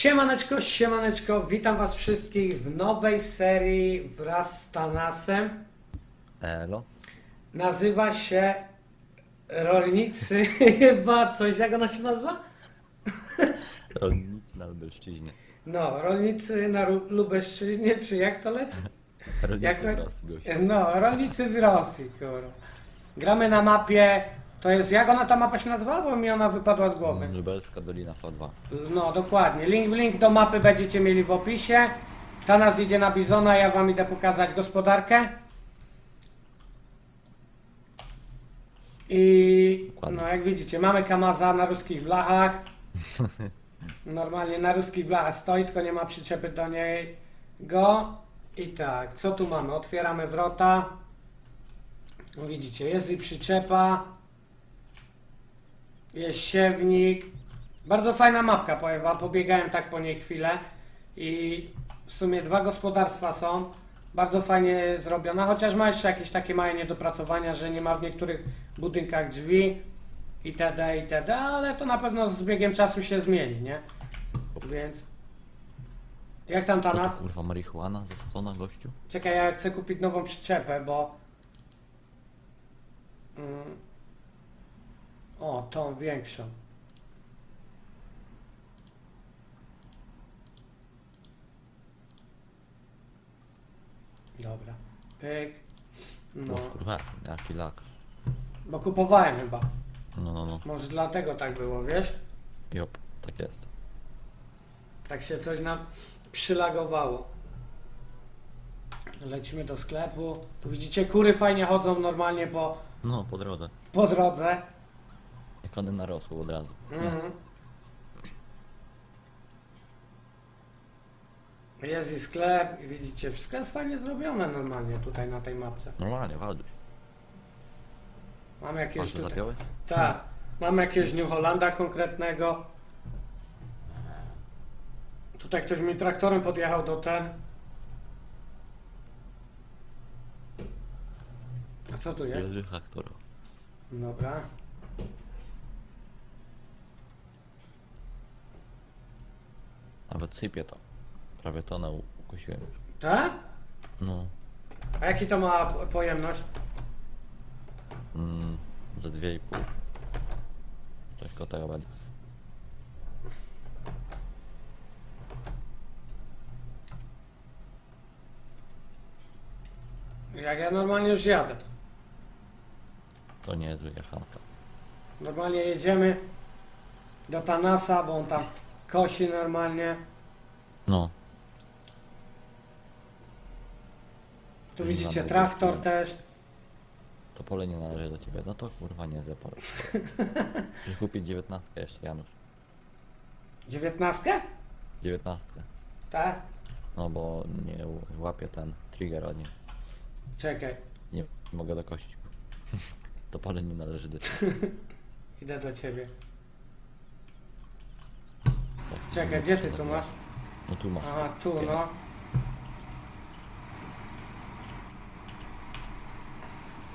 Siemaneczko, siemaneczko, witam was wszystkich w nowej serii wraz z Tanasem. Elo? Nazywa się Rolnicy, chyba coś, jak ona się nazywa? Rolnicy na Lubelszczyźnie. No, Rolnicy na Ru- Lubelszczyźnie, czy jak to leci? Rolnicy Jak raz gościu. No, Rolnicy w Rosji, kurwa. Gramy na mapie, to jest, jak ona ta mapa się nazywa, bo mi ona wypadła z głowy. Lubelska Dolina V2. No, dokładnie. Link, link do mapy będziecie mieli w opisie. Tanas idzie na Bizona, ja wam idę pokazać gospodarkę. I Dokładnie. no jak widzicie, mamy Kamaza na ruskich blachach. Normalnie na ruskich blachach stoi, tylko nie ma przyczepy do niego. I tak, co tu mamy? Otwieramy wrota. Widzicie, jest i przyczepa. Jest siewnik. Bardzo fajna mapka, powiem wam. Pobiegałem tak po niej chwilę. I w sumie dwa gospodarstwa są. Bardzo fajnie zrobione, chociaż ma jeszcze jakieś takie małe niedopracowania, że nie ma w niektórych budynkach drzwi itd. itd. Ale to na pewno z biegiem czasu się zmieni, nie? Więc... Jak tam ta Co to nas? kurwa marihuana zasadzona gościu? Czekaj, ja chcę kupić nową przyczepę, bo. Mm. O, tą większą. Dobra. Pyk. No, No. Kurwa, jaki lak. bo kupowałem chyba. No, no, no. Może dlatego tak było, wiesz? Jop, tak jest. Tak się coś nam przylagowało. Lecimy do sklepu. Tu widzicie, kury fajnie chodzą normalnie po, No, po drodze. po drodze. Jak one narosły od razu. Mhm. Jest i sklep, i widzicie, wszystko jest fajnie zrobione normalnie tutaj na tej mapce. Normalnie, walduś. Mamy Masz jakiegoś to tutaj... zapiąłeś? Tak, mamy jakiegoś New Hollanda konkretnego. Tutaj ktoś mi traktorem podjechał do ten. A co tu jest? Jerzy Haktor. Dobra. Nawet sypie to. Prawie tonę u- ukosiłem już. Tak? No. A jaki to ma po- pojemność? Mm, za dwie i pół. Coś koło tego będzie. Jak ja normalnie już jadę. To nie jest jechałka. Normalnie jedziemy do Tanasa, bo on tam kosi normalnie. No. Tu Nie widzicie traktor też. To pole nie należy do ciebie. No to kurwa nie złe pole. Musisz kupić dziewiętnastkę jeszcze, Janusz. Dziewiętnastkę? Dziewiętnastkę. Tak? No bo nie łapie ten trigger od niej. Czekaj, Nie mogę dokosić. To pole nie należy do ciebie. idę do ciebie. Czekaj, gdzie ty tu masz? No tu masz. Aha, tu no.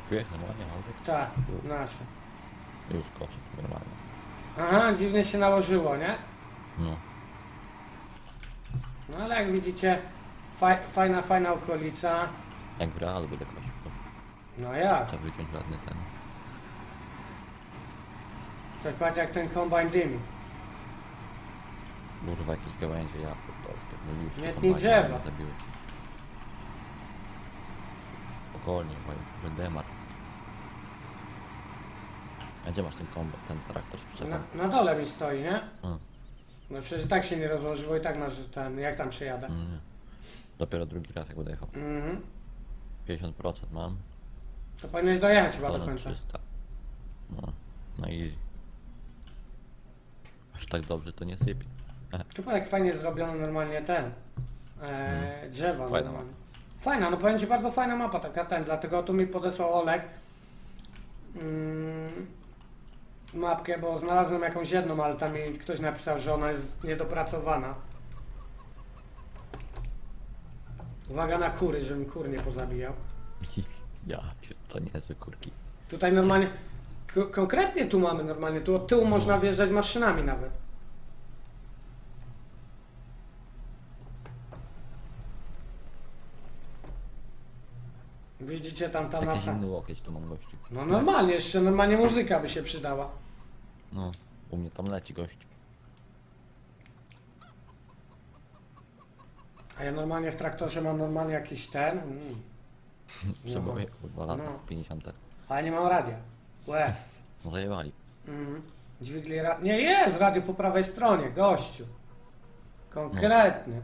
Czujesz normalnie auto? Tak, nasze. Już koszę, normalnie. Aha, dziwnie się nałożyło, nie? No. No ale jak widzicie, faj, fajna, fajna okolica. Jak w realu będę kosił. No jak? Trzeba wyciąć ładny ten. Coś patrz jak ten kombajn dymi. Kurwa jakieś gałęzie, ja pierdolę. No już Nie kombajny drzewa. mnie zabiły. Spokojnie, bo demar. A gdzie masz ten kombo, ten traktor przyczepą? Na, na dole mi stoi, nie? Mm. No przecież i tak się nie rozłożyło i tak masz ten, jak tam przejadę. Mm. Dopiero drugi raz jak będę jechał. Mhm. 50% mam. To powinieneś dojechać chyba do Ponad końca. 300. No, na easy. Aż tak dobrze to nie sypie. Tu jak fajnie zrobiono normalnie ten. E, drzewa. Mm. Fajna normalnie. Fajna, no powiem Ci, bardzo fajna mapa taka ten, dlatego tu mi podesłał Olek mm, mapkę, bo znalazłem jakąś jedną, ale tam mi ktoś napisał, że ona jest niedopracowana. Uwaga na kury, żebym kur nie pozabijał. Ja, to niezłe kurki. Tutaj normalnie, ko- konkretnie tu mamy normalnie, tu od tyłu można wjeżdżać maszynami nawet. Widzicie tam ta Jakiś nasa. inny łokieć tu mam gościu. No normalnie, jeszcze normalnie muzyka by się przydała. No, u mnie tam leci gościu. A ja normalnie w traktorze mam normalnie jakiś ten. Mm. Nie Trzeba mam. je dwa lata, No. 50. Ale nie mam radia. Łe. No zajebali. Mhm. Dźwigli ra... Nie jest radio po prawej stronie, gościu. Konkretny.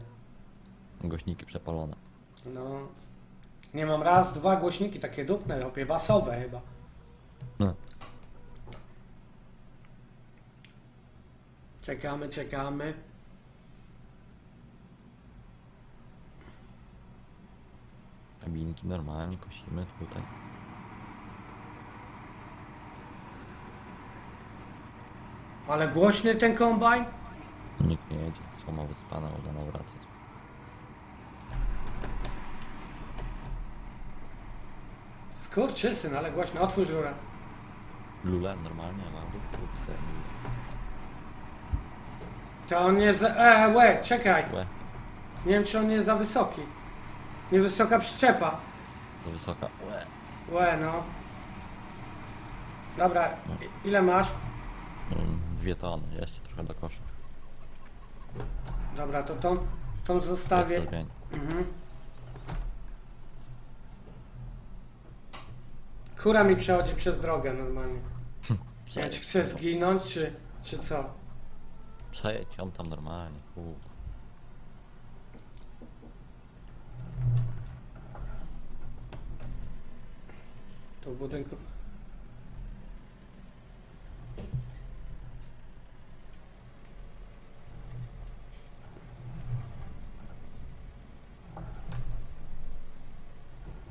Głośniki przepalone. No. Nie mam raz, dwa głośniki takie dupne, opie basowe chyba. No. Czekamy, czekamy. Kabinki normalnie kosimy tutaj. Ale głośny ten kombajn? Nikt nie jedzie. Słoma wyspana, uda nawracać. Skurczysyn, ale głośno. Otwórz rurę. Lule normalnie, ładów, kurde. To on nie za... E, łe, czekaj. Łe, Nie wiem, czy on nie jest za wysoki. Niewysoka przyczepa. za wysoka. Łe. Łe, no. Dobra, i- ile masz? Mm, Dwie tony, jeszcze trochę do kosza. Dobra, to tą, tą Jak zostawię. Mhm. Kura mi przechodzi przez drogę normalnie. Ja ci chcę zginąć, czy, czy co? Przejedź ją tam normalnie. U. Tu w budynku.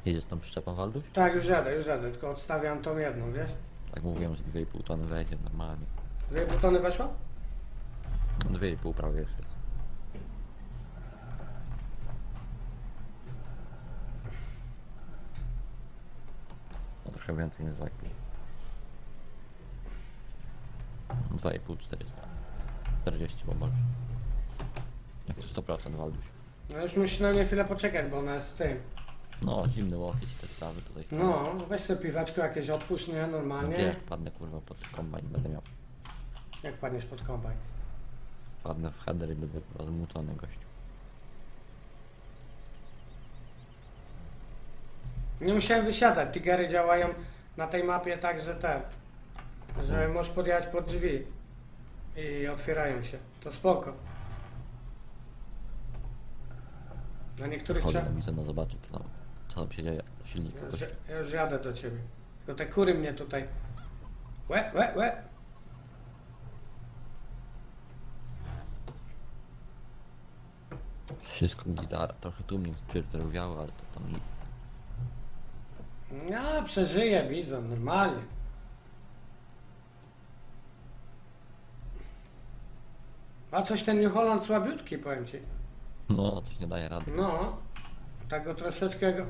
Jedziesz tą przyczepą Walduś? Tak, już jadę, już jadę, tylko odstawiam tą jedną, wiesz? Tak mówiłem, że 2,5 tony wejdzie normalnie. Dwie butony weszło? 2,5 prawie jeszcze jest. No trochę więcej niż 2,5. 2,5 400. 40 bo może. Jak to 100% Walduś. No już musisz na nie chwilę poczekać, bo ona jest z tym. No, zimny łokieć te sprawy tutaj stoją. No, weź sobie piweczko jakieś otwórz, nie? Gdzie Normalnie. jak padnę kurwa pod kombajn będę miał. Jak padniesz pod kombajn. Padnę w header i będę kurwa zmutony gościu. Nie musiałem wysiadać. Tigery działają na tej mapie tak, że te, że możesz podjechać pod drzwi i otwierają się. To spoko. Na niektórych Chodzę trzeba... Bizona zobaczyć co tam, co tam się dzieje Ja już, ja już jadę do ciebie. Tylko te kury mnie tutaj... Łe, łe, łe. Wszystko gitara, trochę tu mnie spierdoliwiało, ale to tam nic. No, przeżyję bizon, normalnie. A coś ten New Holland słabiutki, powiem ci. No, coś nie daje rady. No, tak go troszeczkę go...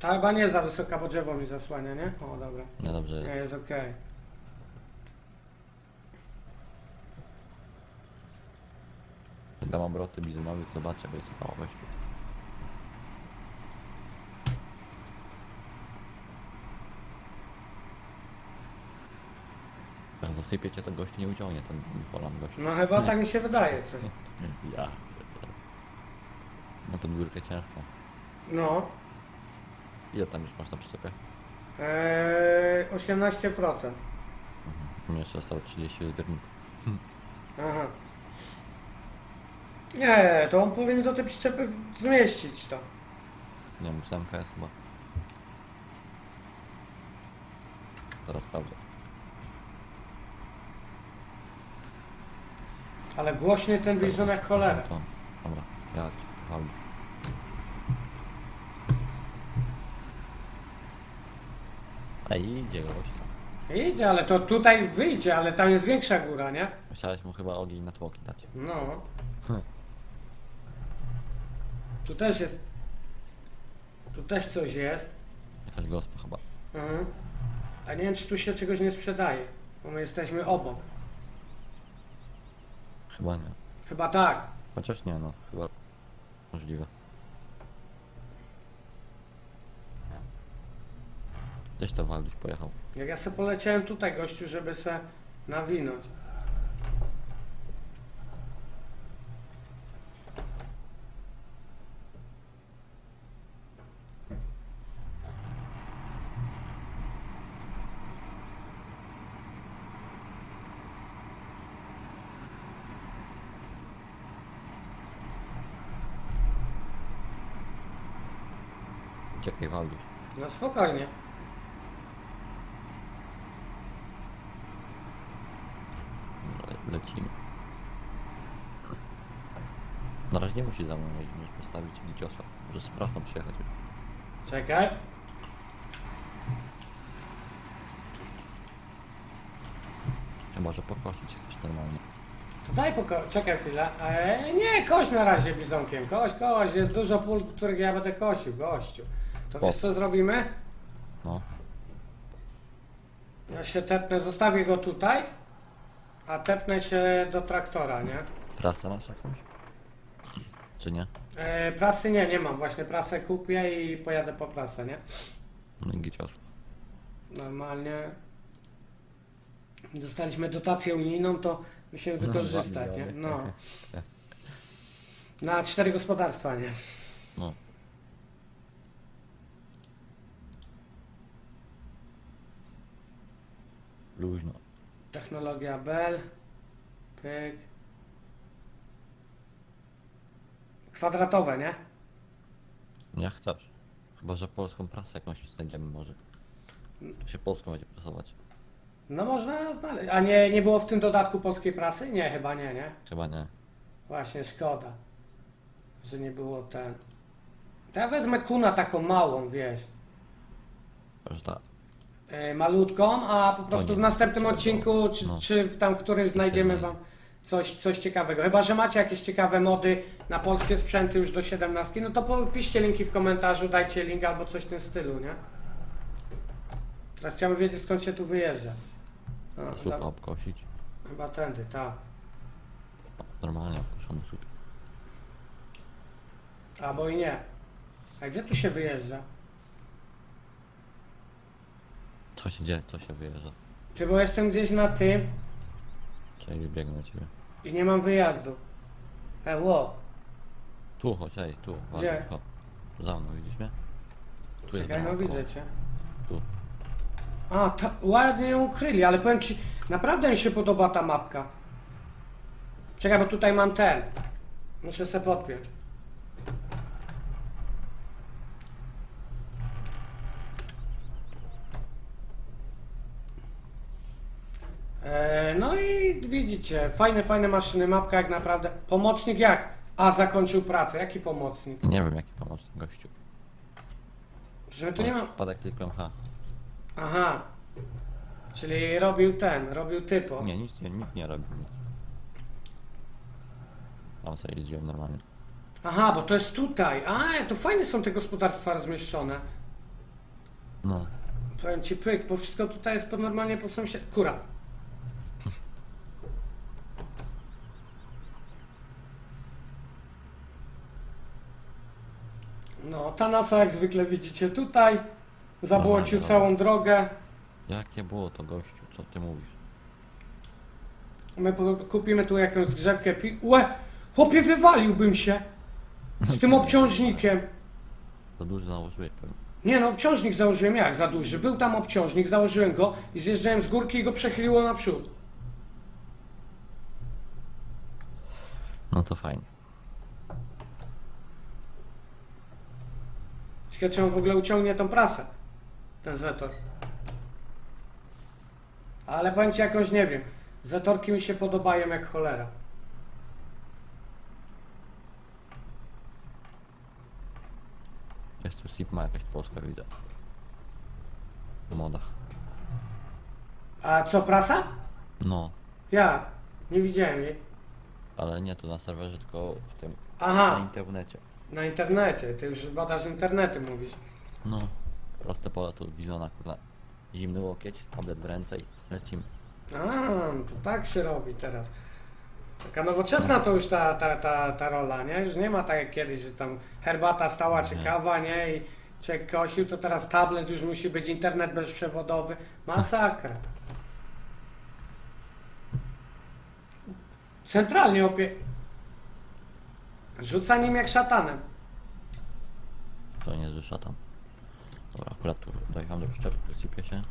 Ta chyba nie za wysoka, bo drzewo mi zasłania, nie? O, dobra. Niedobrze Nie, jest. okej. Dam obroty bizonowi, to zobaczę, bo jest mało gościu. Jak zasypiecie, to gościu nie uciągnie ten Poland gościu. No chyba tak mi się wydaje coś. Ja. No podwórkę ciężko. No, Ile tam już masz na przyczepie? eee, 18%. Mhm. Mnie jeszcze zostało 30 zbiorników. Aha. Nie, to on powinien do tej przyczepy zmieścić to. Nie wiem, ósemka jest chyba. Zaraz sprawdzę. Ale głośny ten bizon jak cholera. To- Dobra, jadź, Ej, idzie gość. Idzie, ale to tutaj wyjdzie, ale tam jest większa góra, nie? Musiałeś mu chyba ogień na tłoki dać. No. Hm. Tu też jest. Tu też coś jest. Jakaś gospa chyba. Mhm. A nie wiem, czy tu się czegoś nie sprzedaje, bo my jesteśmy obok. Chyba nie. Chyba tak. Chociaż nie no, chyba Możliwe. Gdzieś tam Walduś pojechał. Jak ja sobie poleciałem tutaj, gościu, żeby se nawinąć. No spokojnie. Dobra, lecimy. Na razie nie musi za mną jeździć, możesz postawić Giciosa. Może z prasą przyjechać już. Czekaj. Chyba, że pokosić chcesz normalnie. To daj poko- czekaj chwilę. E, nie, koś na razie bizonkiem. Koś, koś. Jest dużo pól, których ja będę kosił, gościu. To wiesz co zrobimy? No, Ja się tepnę, zostawię go tutaj, a tepnę się do traktora, nie? prasę masz jakąś? Czy nie? E, prasy nie, nie mam. Właśnie prasę kupię i pojadę po prasę, nie? No i. Normalnie dostaliśmy dotację unijną, to musimy No, wykorzystać, dwa nie? miliony. No. Na cztery gospodarstwa, nie? No. Luźno. Technologia Bell. Pyk. Kwadratowe, nie? Jak chcesz. Chyba, że polską prasę jakąś znajdziemy może. Się polską będzie prasować. No można znaleźć. A nie, nie było w tym dodatku polskiej prasy? Nie, chyba nie, nie? Chyba nie. Właśnie, szkoda, że nie było ten. To ja wezmę kuna taką małą, wiesz, Że tak. Yy, malutką, a po prostu w następnym odcinku, czy, no. czy w tam, w którym znajdziemy wam coś, coś ciekawego. Chyba, że macie jakieś ciekawe mody na polskie sprzęty już do 17, no to po- piszcie linki w komentarzu, dajcie link albo coś w tym stylu, nie? Teraz chciałbym wiedzieć, skąd się tu wyjeżdża. No, Słupa da, obkosić. chyba tędy, tak. Normalnie obkoszony słup. Albo i nie. A gdzie tu się wyjeżdża? Co się dzieje? Co się wyjeżdża? Czy bo jestem gdzieś na tym Czyli biegnę na ciebie. i nie mam wyjazdu. E, ło. Tu chodź, ej, tu. Gdzie? ładnie, chodź. Za mną, widzisz mnie? Tu jest Czekaj, no widzę cię. Tu. A, ta, ładnie ją ukryli, ale powiem ci, naprawdę mi się podoba ta mapka. Czekaj, bo tutaj mam ten. Muszę se podpiąć. No i widzicie, fajne, fajne maszyny, mapka jak naprawdę. Pomocnik jak? A, zakończył pracę. Jaki pomocnik? Nie wiem jaki pomóc ten gościu. Że tu nie ma... Wpadek tylko H. Aha. Czyli robił ten, robił typo. Nie, nic nie, nikt nie robił nic. Tam sobie jeździłem normalnie. Aha, bo to jest tutaj. A, to fajnie są te gospodarstwa rozmieszczone. No. Powiem ci pyk, bo wszystko tutaj jest pod normalnie po sąsiad... Kura. No, ta nasa jak zwykle widzicie tutaj. Zabłocił Dobra, całą drogę. Jakie było to gościu? Co ty mówisz? My po- kupimy tu jakąś zgrzewkę pi... Łe! Chłopie, wywaliłbym się! Z tym obciążnikiem. Za dużo nałożyłeś pewnie. Nie no, obciążnik założyłem jak za duży. Był tam obciążnik, założyłem go i zjeżdżałem z górki i go przechyliło naprzód. No to fajnie. Ciekawe, czy on w ogóle uciągnie tą prasę. Ten zetor. Ale powiem ci jakąś, nie wiem. Zetorki mi się podobają jak cholera. Jest tu Sigma jakaś polska widzę. W modach. A co, prasa? No, Ja. Nie widziałem jej. ale nie tu na serwerze, tylko w tym na Aha, internecie. Na internecie. Ty już badasz internety, mówisz. No, proste pole tu Bizona, kurwa. Zimny łokieć, tablet w ręce i lecimy. A, to tak się robi teraz. Taka nowoczesna to już ta, ta, ta, ta rola, nie? Już nie ma tak jak kiedyś, że tam herbata stała czy Nie. kawa, nie? I Czek kosił, to teraz tablet już musi być, internet bezprzewodowy. Masakra. Centralnie opie... Rzuca nim jak szatanem. To niezły szatan. Dobra, akurat tu dojechałem do przyczepy, wysypię się.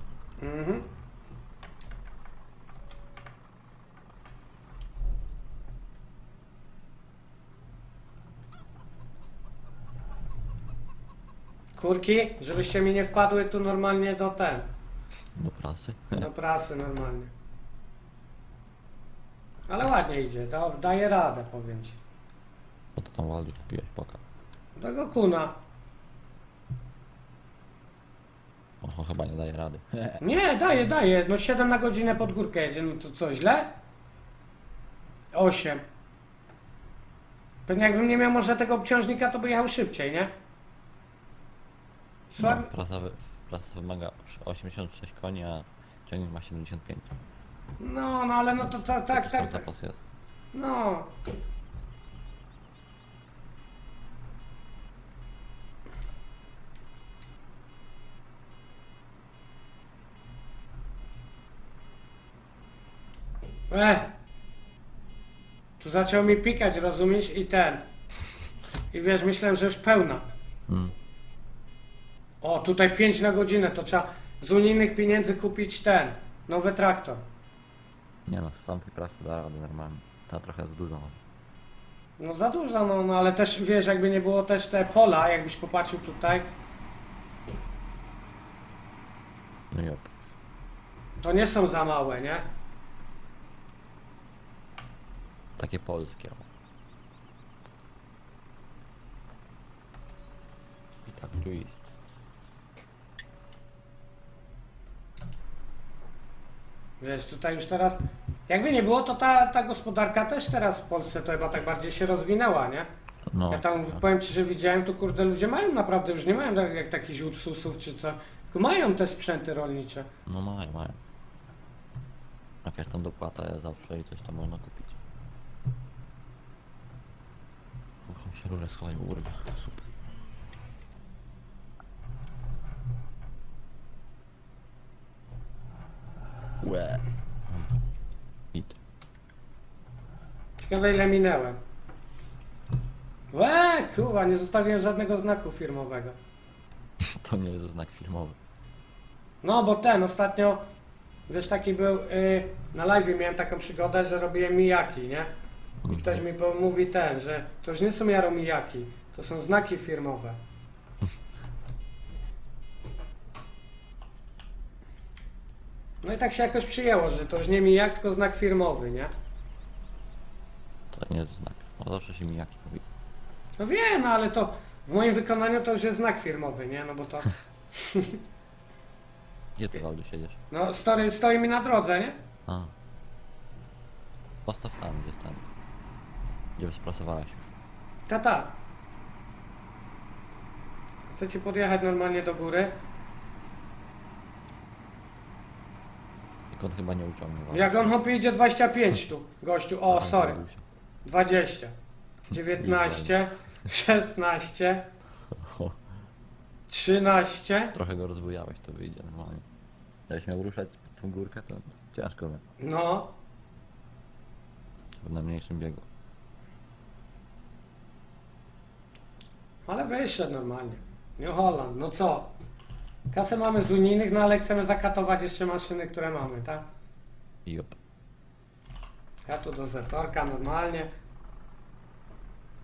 Mhm. Kurki, żebyście mi nie wpadły tu normalnie do ten, Do prasy. do prasy normalnie. Ale ładnie idzie, da, daje radę, powiem ci. Po to tam Waldu kupiłeś, poka. Tego kuna. Oho, chyba nie daje rady. Nie, daje, daje. No 7 na godzinę pod górkę jedzie. No to co, źle? 8. Pewnie jakbym nie miał może tego obciążnika, to by jechał szybciej, nie? No, Słaby... prasa, wy- prasa wymaga 86 koni, a ciągnik ma 75. No, no ale no to tak, tak, tak. tak. zapas jest. No. E! Tu zaczął mi pikać, rozumiesz? I ten. I wiesz, myślałem, że już pełna. Mm. O, tutaj 5 na godzinę, to trzeba z unijnych pieniędzy kupić ten. Nowy traktor. Nie no, z tamtej prasy da radę normalnie. Ta trochę jest duża. No za dużo, no, no ale też wiesz, jakby nie było też te pola, jakbyś popatrzył tutaj, No i op. to nie są za małe, nie? Takie polskie. I tak tu jest. Wiesz, tutaj już teraz, jakby nie było, to ta, ta gospodarka też teraz w Polsce to chyba tak bardziej się rozwinęła, nie? No, Ja tam powiem Ci, że widziałem, tu kurde ludzie mają naprawdę, już nie mają tak jak takich Ursusów czy co, tylko mają te sprzęty rolnicze. no mają, mają. Jakaś tam dopłata jest zawsze i coś tam można kupić. Się rurę schowaj, urwę. Super. Łe. Hit. Ciekawe ile minęłem. Łe, kurwa, nie zostawiłem żadnego znaku firmowego. To nie jest znak firmowy. No, bo ten ostatnio, wiesz, taki był, y, na live miałem taką przygodę, że robiłem mijaki, nie? I ktoś mi po- mówi ten, że to już nie są Jaro mijaki, to są znaki firmowe. No i tak się jakoś przyjęło, że to już nie mijak, tylko znak firmowy, nie? To nie jest znak. No zawsze się mijaki mówi. No wiem, no ale to w moim wykonaniu to już jest znak firmowy, nie? No bo to, Gdzie ty Waldu siedzisz? no stoi, stoi mi na drodze, nie? A. Postaw tam, gdzie ten. Gdzie sprasowałeś już. Tata. Chcecie podjechać normalnie do góry? Jak on chyba nie Waldu. Jak on hopie idzie 25 tu, gościu. O, A, sorry. zgubił się. 20, 19, 16, O, 13. Trochę go rozbujałeś, to wyjdzie normalnie. Jakbyś miał ruszać tą górkę, to ciężko by. No, Na mniejszym biegu. Ale wyszedł normalnie. New Holland, no co? Kasę mamy z unijnych, no ale chcemy zakatować jeszcze maszyny, które mamy, tak? I op. Ja tu do Zetorka normalnie.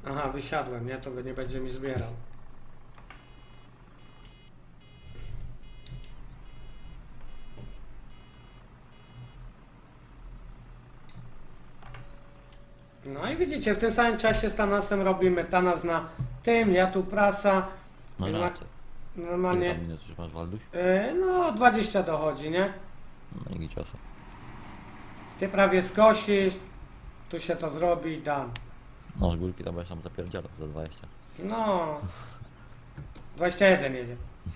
Aha, wysiadłem, nie? To nie będzie mi zbierał. No i widzicie, w tym samym czasie z Tanasem robimy Tanas na tym, ja tu prasa. No Ile ma- raczej. Ile Normalnie, tam minut już masz Walduś? yy, no 20 dochodzi, nie? No i giciosa. Ty prawie skosisz, tu się to zrobi i dam. No z górki to będziesz tam zapierdzielał za 20. No. 21 jedzie.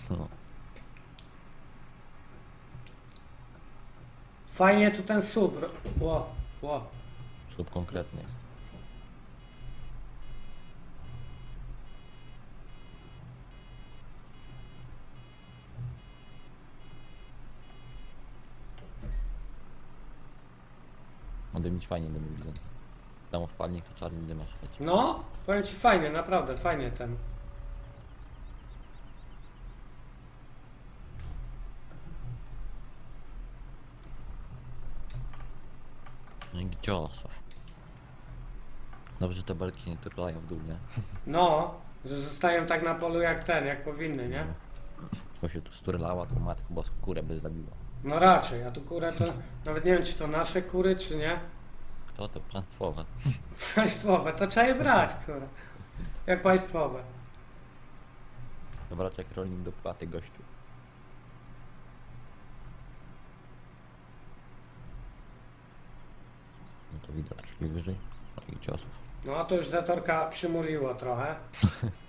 No. Fajnie tu ten sub. ro- Ło, ło. Ślub konkretny jest. Dymić fajnie dymy bizon. Tam wpadnik to czarny dymasz leci. No, powiem ci fajnie, naprawdę, fajnie ten. No i giciosów. Dobrze, że te belki nie turlają w dół, nie? No, że zostają tak na polu jak ten, jak powinny, nie? Bo się tu sturlała, to matko boską kurę by zabiła. No raczej, a tu kurę to nawet nie wiem, czy to nasze kury, czy nie. Kto to państwowe? Państwowe, to trzeba je brać, kurę. Jak państwowe. Dobra, jak rolnik do płaty gościu. No to widać troszkę wyżej. No i ciosów. No a to już zatorka przymuliło trochę.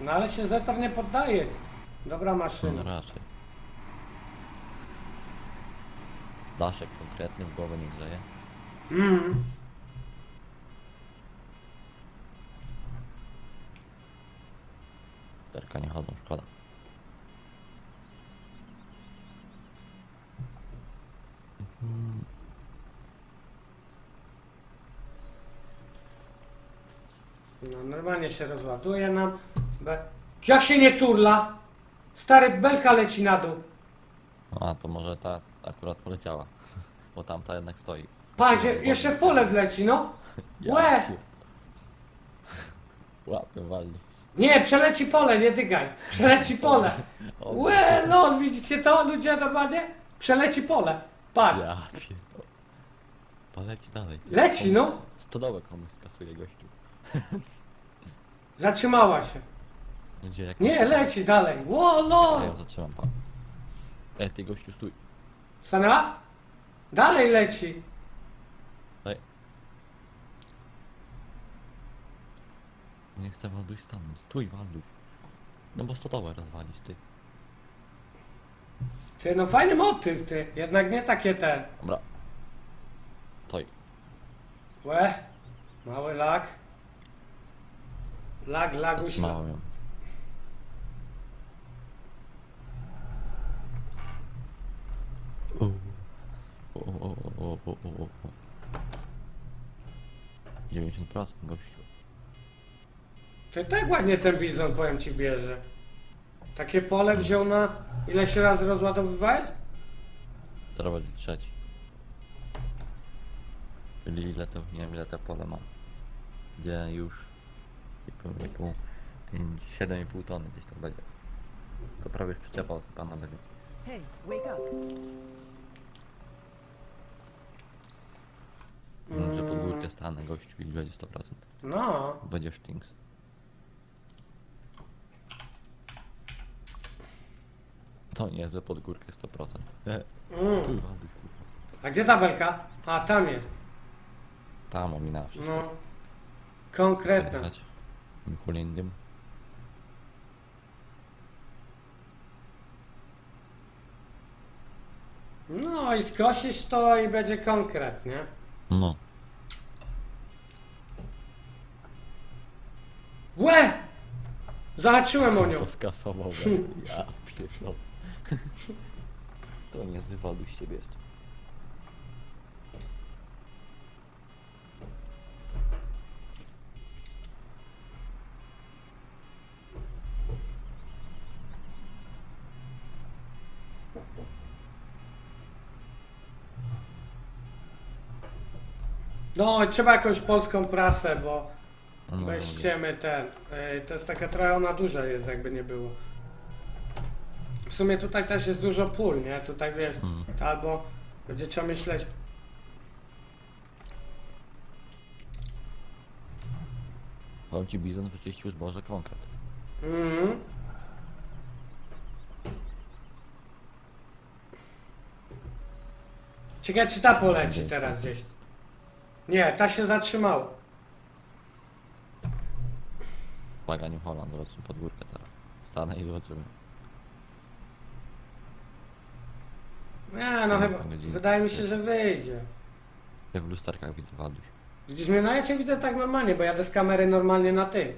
No ale się Zetor nie poddaje. Dobra No maszyna. raczej. Daszek konkretny w głowę nie grzeje. Mm. Terka nie chodzą, szkoda. No normalnie się rozładuje nam. Be... Jak się nie turla? Stary belka leci na dół. A, to może ta akurat poleciała. Bo tamta jednak stoi. Patrz, jeszcze w pole wleci, no. Łe! Łapę walnie. Nie, przeleci pole, nie dygaj. Przeleci pole. O, Łe, no widzicie to ludzie normalnie? Przeleci pole. Patrz. Ja pierdolę. Poleci dalej. Leci, no. Stodołę komuś skasuje gościu. Zatrzymała się. Gdzie jak Nie, leci dalej. Ło, no. Ja ją zatrzymam pan. Ej, ty gościu stój. Stanęła? Dalej leci. Daj. Nie chcę Walduś stanąć. Stój Walduś. No bo stodołę rozwalić ty. Ty, no fajny motyw, ty. Jednak nie takie te. Dobra. Toj. Łe. Mały lag. Lag, laguś. Zatrzymałem ją. O, o, o, o, o, o, o. 90% gościu. Ty tak ładnie ten bizon, powiem ci, bierze. Takie pole wziął na... Ile się razy rozładowywałeś? Teraz będzie trzeci. Czyli ile to, nie wiem ile te pole ma. Gdzie już i pół, i pół, pięć, siedem i pół tony gdzieś tam będzie. To prawie przyczepa osypana będzie. Hey, wake up. Mm. Że pod górkę stanę gościu i będzie 100%. No. Będzie sztinks. To nie, że pod górkę 100%. E, Mm. Stój, Walduś, kurwa. A gdzie ta belka? A, tam jest. Tam ominęła wszystko. No. Konkretna. Hulindym. No i skosisz to i będzie konkretnie. No. Łe! Zahaczyłem o nią. To skasował. ja pierdolę. To nie z Walduś z ciebie jest. No, trzeba jakąś polską prasę, bo No, no, bez no. ten. y, To jest taka trochę ona duża jest, jakby nie było. W sumie tutaj też jest dużo pól, nie? Tutaj wiesz, Mm. to albo będzie trzeba myśleć. Powiem ci bizon wyczyścił zboże konkret. Mhm. Ciekawe, czy ta poleci teraz gdzieś. Nie, ta się zatrzymała. Baganiu Holand, zobaczymy pod górkę teraz. Stanę i zobaczymy. Nie, no chyba. Wydaje mi się, że wyjdzie. Jak w lusterkach widzę Walduś. Widzisz mnie na ja cię widzę tak normalnie, bo jadę z kamery normalnie na ty.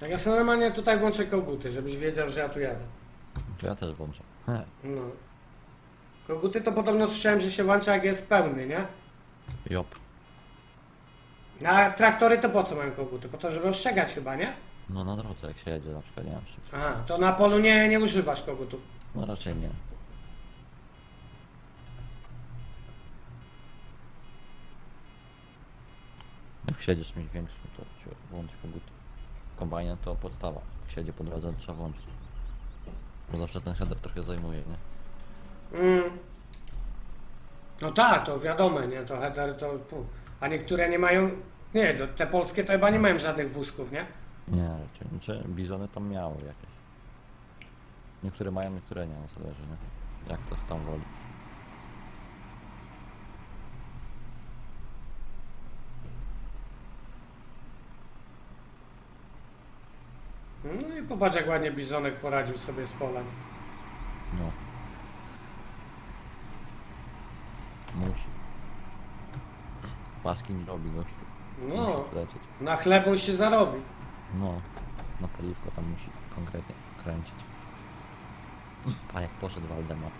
Tak ja sobie normalnie tutaj włączę koguty, żebyś wiedział, że ja tu jadę. To ja też włączę. No. Koguty to podobno słyszałem, że się włącza jak jest pełny, nie? Jop. A traktory to po co mają koguty? Po to, żeby ostrzegać chyba, nie? No na drodze jak się jedzie na przykład, nie wiem szybko. Aha, to na polu nie, nie używasz kogutów. No raczej nie. Jak siedzisz czymś większym, to ci włącz kogut. W kombajnie to podstawa. Jak siedzie po drodze, to trzeba włączyć. Bo zawsze ten header trochę zajmuje, nie? Mm. No tak, to wiadomo, nie? To header to... pu. A niektóre nie mają... Nie, te polskie to chyba nie mają żadnych wózków, nie? Nie, raczej. Znaczy, bizony tam miały jakieś. Niektóre mają, niektóre nie, no zależy, nie? Jak to tam woli. No i popatrz jak ładnie Bizonek poradził sobie z polem. No. Musi. Paski nie robi gościu. No, Musi lecieć. na chleb się zarobi. No. Na paliwko tam musi konkretnie kręcić. A jak poszedł Waldemar.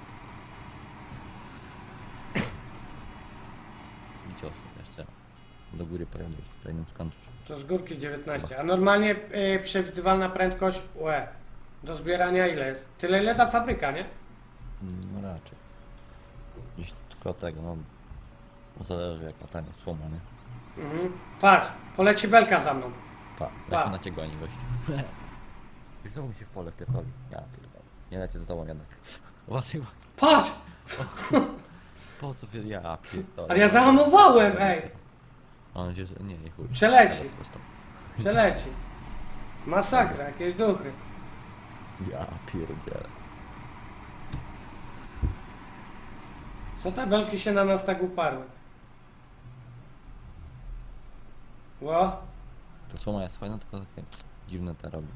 I cios. Do góry pojadę, tutaj nie skończysz. To z górki 19. A normalnie y, przewidywalna prędkość UE. Do zbierania ile jest? Tyle ile ta fabryka, nie? No raczej. Gdzieś tylko tego, no. Zależy jak latanie słoma, nie? Mhm. Patrz, poleci belka za mną. Pa, Pa. jak na cię goni gość. I znowu się w pole pierdoli. Ja pierdolę. Nie lecę za tobą jednak. Właśnie. Patrz! Po co pier... Ja pierdolę. Ale ja zahamowałem, ej! On się... Nie, nie chuj. Przeleci. Po prostu. Przeleci. Masakra, jakieś duchy. Ja pierdzielę. Co te belki się na nas tak uparły? Ło, Ta słoma jest fajna, tylko takie dziwne te robi.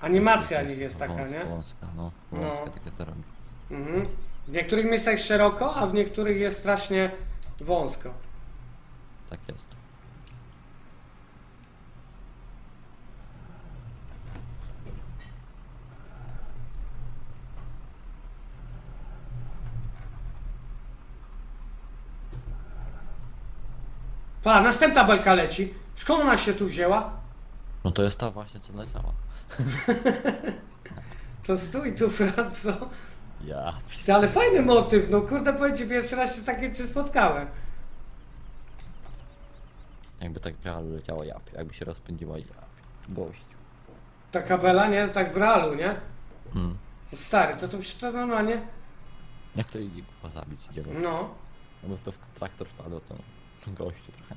animacja nich jest taka, nie? Wąska, no. No. Wąska takie to robi. Mhm. W niektórych miejscach szeroko, a w niektórych jest strasznie wąsko. Tak jest. Pa, następna belka leci. Skąd ona się tu wzięła? No to jest ta właśnie, co leciała. To stój tu, Franco. Ja. Ty, ale fajny motyw, no kurde, powiem ci, pierwszy raz się z takim czy spotkałem. Jakby tak biała leciała, ja. Jakby się rozpędziła, ja. Gościu. Taka bela, nie? Tak w realu, nie? Mm. Stary, to to przecież to normalnie. Jak to idzie go zabić, idzie gościu. No. No bo w to w traktor wpadło, to gościu trochę...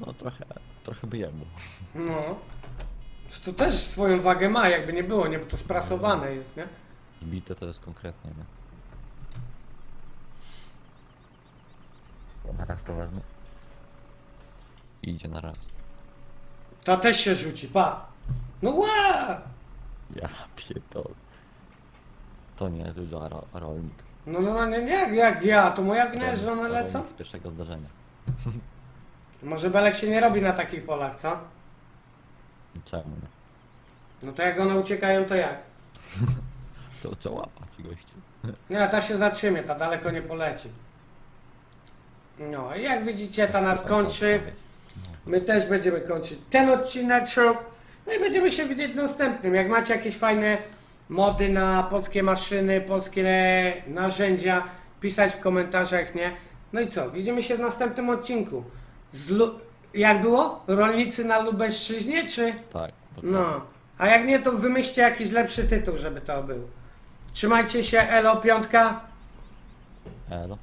No trochę, trochę by jemu. No. To też swoją wagę ma, jakby nie było, nie? Bo to sprasowane jest, nie? Bite to jest konkretnie, nie? Na raz to wezmę. I idzie na raz. Ta też się rzuci, pa. No ła! Ja pierdolę. To nie jest już ro rolnik. No no nie, nie, jak, ja, to moja wina jest, że one Rolnik lecą? z pierwszego zdarzenia. Może belek się nie robi na takich polach, co? Czemu nie? No to jak one uciekają, to jak? To trzeba łapać gościu. Nie, ta się zatrzymie, ta daleko nie poleci. No i jak widzicie, ta nas kończy. My też będziemy kończyć ten odcineczek. No i będziemy się widzieć w następnym. Jak macie jakieś fajne mody na polskie maszyny, polskie narzędzia, pisać w komentarzach, nie? No i co? Widzimy się w następnym odcinku. Z Lu- jak było? Rolnicy na Lubelszczyźnie, czy? Tak. dokładnie. No. A jak nie, to wymyślcie jakiś lepszy tytuł, żeby to był. Trzymajcie się, Elo Piątka. Elo.